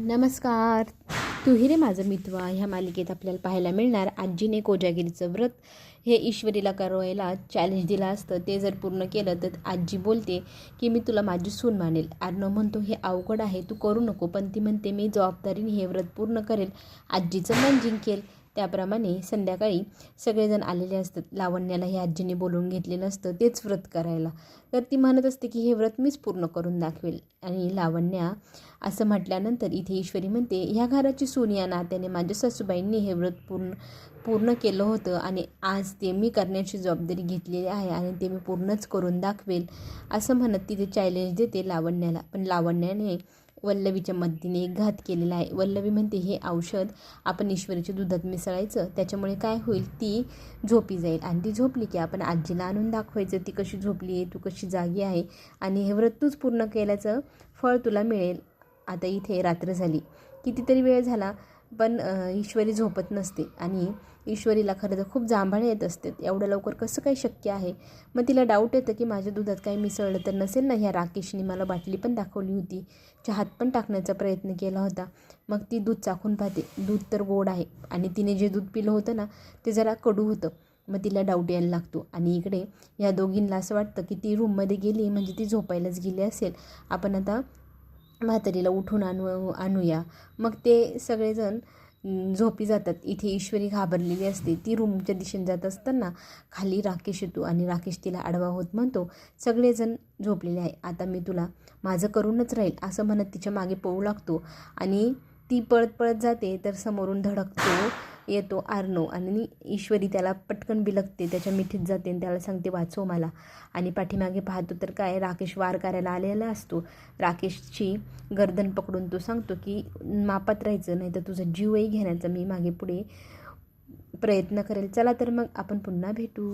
नमस्कार. तू रे माझं मितवा. ह्या मालिकेत आपल्याला पाहायला मिळणार आजीने कोजागिरीचं व्रत. हे ईश्वरीला करायला चॅलेंज दिलं असतं. ते जर पूर्ण केलं तर आजी बोलते की मी तुला माझी सून मानेल. अर्णव म्हणतो हे अवघड आहे. तू करू नको. पण ती म्हणते मी जबाबदारीने हे व्रत पूर्ण करेल. आजीचं मन जिंकेल त्याप्रमाणे संध्याकाळी सगळेजण आलेले असतात. लावण्याला हे आजीने बोलवून घेतलेलं असतं तेच व्रत करायला. तर ती म्हणत असते की हे व्रत मीच पूर्ण करून दाखवेल. आणि लावण्या असं म्हटल्यानंतर इथे ईश्वरी म्हणते ह्या घराची सून या नात्याने माझ्या सासूबाईंनी हे व्रत पूर्ण पूर्ण केलं होतं आणि आज ते मी करण्याची जबाबदारी घेतलेली आहे आणि ते मी पूर्णच करून दाखवेल. असं म्हणत तिथे चॅलेंज देते लावण्याला. पण लावण्याने वल्लवीच्या मदतीने एक घात केलेला आहे. वल्लवी म्हणते हे औषध आपण ईश्वरीच्या दुधात मिसळायचं त्याच्यामुळे काय होईल? ती झोपी जाईल. आणि ती झोपली की आपण आजीला आणून दाखवायचं ती कशी झोपली आहे? तू कशी जागी आहे? आणि हे व्रत तूच पूर्ण केल्याचं फळ तुला मिळेल. आता इथे रात्र झाली. कितीतरी वेळ झाला. पण ईश्वरी झोपत नसते आणि ईश्वरीला खरं तर खूप जांभळे येत असते. एवढं लवकर कसं काही शक्य आहे? मग तिला डाऊट येतं की माझ्या दुधात काही मिसळलं तर नसेल ना? ह्या राकेशने मला बाटली पण दाखवली होती. चहात पण टाकण्याचा प्रयत्न केला होता. मग ती दूध चाखून पाहते. दूध तर गोड आहे आणि तिने जे दूध पिलं होतं ना ते जरा कडू होतं. मग तिला डाऊट यायला लागतो. आणि इकडे या दोघींना असं वाटतं की ती रूममध्ये गेली म्हणजे ती झोपायलाच गेली असेल. आपण आता म्हातारीला उठून आणू आणूया. मग ते सगळेजण झोपी जातात. इथे ईश्वरी घाबरलेली असते. ती रूमच्या दिशेने जात असताना खाली राकेश येतो आणि राकेश तिला आडवा होत म्हणतो सगळेजण झोपलेले आहे. आता मी तुला माझं करूनच राहील असं म्हणत तिच्यामागे पळू लागतो. आणि ती पळत पळत जाते तर समोरून धडकतो येतो आर्नो आणि ईश्वरी त्याला पटकन बिलकते त्याच्या मिठीत जाते आणि त्याला सांगते वाचव मला. आणि पाठीमागे पाहतो तर काय राकेश वार करायला आलेला असतो. राकेशची गर्दन पकडून तो सांगतो की मापात राहायचं नाही तर तुझा जीवही घेण्याचा मी मागे पुढे प्रयत्न करेल. चला तर मग आपण पुन्हा भेटू.